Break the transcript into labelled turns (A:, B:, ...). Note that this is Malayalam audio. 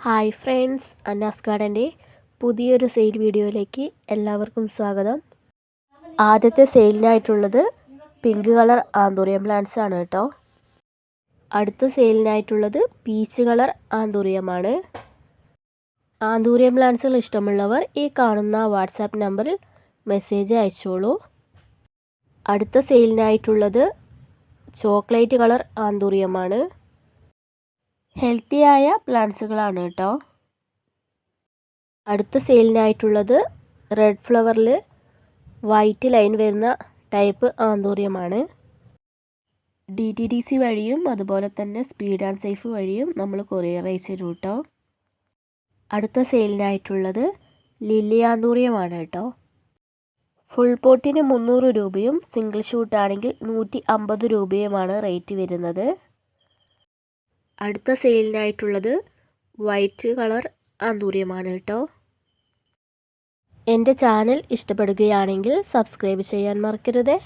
A: ഹായ് ഫ്രണ്ട്സ് അന്നാസ് ഗാർഡന്റെ പുതിയൊരു സെയിൽ വീഡിയോയിലേക്ക് എല്ലാവർക്കും സ്വാഗതം. ആദ്യത്തെ സെയിലിനായിട്ടുള്ളത് പിങ്ക് കളർ ആന്തൂറിയം പ്ലാന്റ്സ് ആണ് കേട്ടോ. അടുത്ത സെയിലിനായിട്ടുള്ളത് പീച്ച് കളർ ആന്തൂറിയമാണ് ആന്തൂറിയം പ്ലാന്റ്സുകൾ ഇഷ്ടമുള്ളവർ ഈ കാണുന്ന വാട്സാപ്പ് നമ്പറിൽ മെസ്സേജ് അയച്ചോളൂ. അടുത്ത സെയിലിനായിട്ടുള്ളത് ചോക്ലേറ്റ് കളർ ആന്തൂറിയമാണ് ഹെൽത്തിയായ പ്ലാന്റ്സുകളാണ് കേട്ടോ. അടുത്ത സെയിലിനായിട്ടുള്ളത് റെഡ് ഫ്ലവറിൽ വൈറ്റ് ലൈൻ വരുന്ന ടൈപ്പ് ആന്തൂറിയമാണ്. ഡി ടി ഡി സി വഴിയും അതുപോലെ തന്നെ സ്പീഡ് ആൻഡ് സേഫ് വഴിയും നമ്മൾ കൊറിയർ അയച്ചു തരും കേട്ടോ. അടുത്ത സെയിലിനായിട്ടുള്ളത് ലില്ലി ആന്തൂറിയമാണ് കേട്ടോ. ഫുൾ പോട്ടിന് മുന്നൂറ് രൂപയും സിംഗിൾ ഷൂട്ടാണെങ്കിൽ നൂറ്റി അമ്പത് രൂപയുമാണ് റേറ്റ് വരുന്നത്. അടുത്ത സെയിലിനായിട്ടുള്ളത് വൈറ്റ് കളർ ആന്തൂര്യമാണ് കേട്ടോ. എന്റെ ചാനൽ ഇഷ്ടപ്പെടുകയാണെങ്കിൽ സബ്സ്ക്രൈബ് ചെയ്യാൻ മറക്കരുതേ.